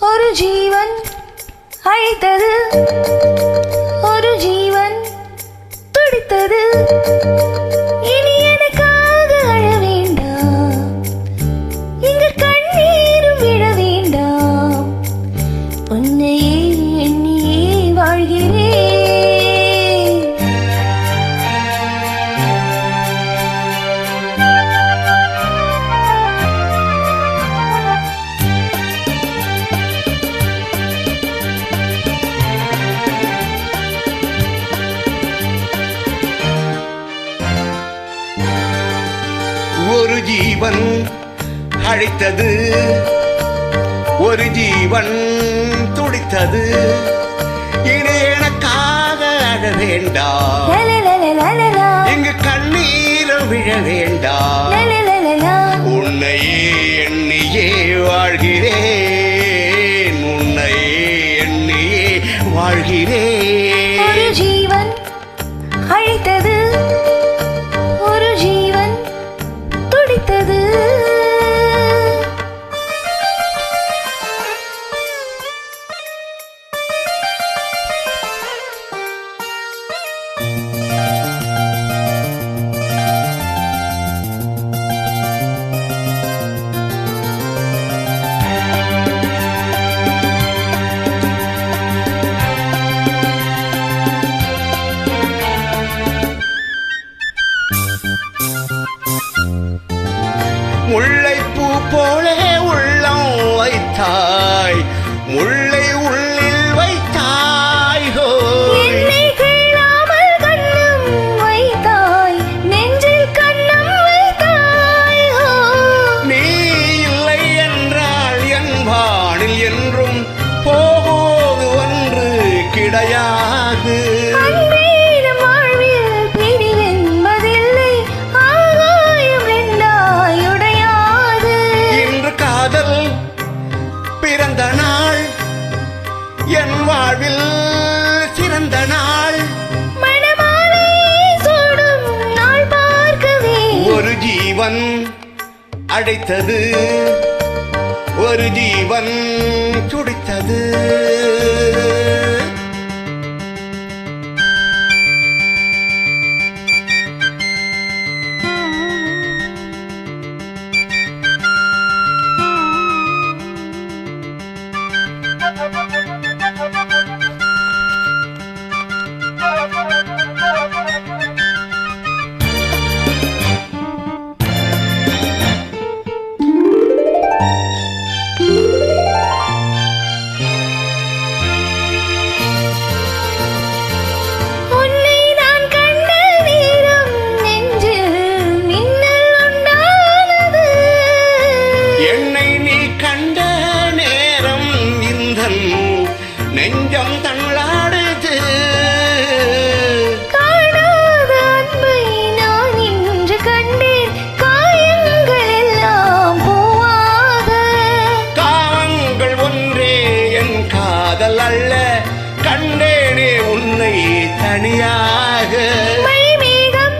ஒரு ஜீவன் அழைத்தது ஒரு ஜீவன் ஒரு ஜீவன் அழைத்தது. ஒரு ஜீவன் துடித்தது. இனி எனக்காக அழ வேண்டாம் இங்கு கண்ணீரும் விழ வேண்டாம். உன்னையே எண்ணியே வாழ்கிறேன். உன்னையே எண்ணியே ஒரு வாழ்கிறேன் ஜீவன் அழைத்தது. முல்லைப்பூ போலே உள்ளம் வைத்தாய். முல்லை உள்ளில் வைத்தாய் வைத்தாய். நெஞ்சில் கண்ணம் வைத்தாய். நீ இல்லை என்றால் என் வானில் என்றும் போகுவது ஒன்று கிடையாது. ஜீவன் அழைத்தது ஒரு ஜீவன் துடித்தது தனியாக மழைமேகம்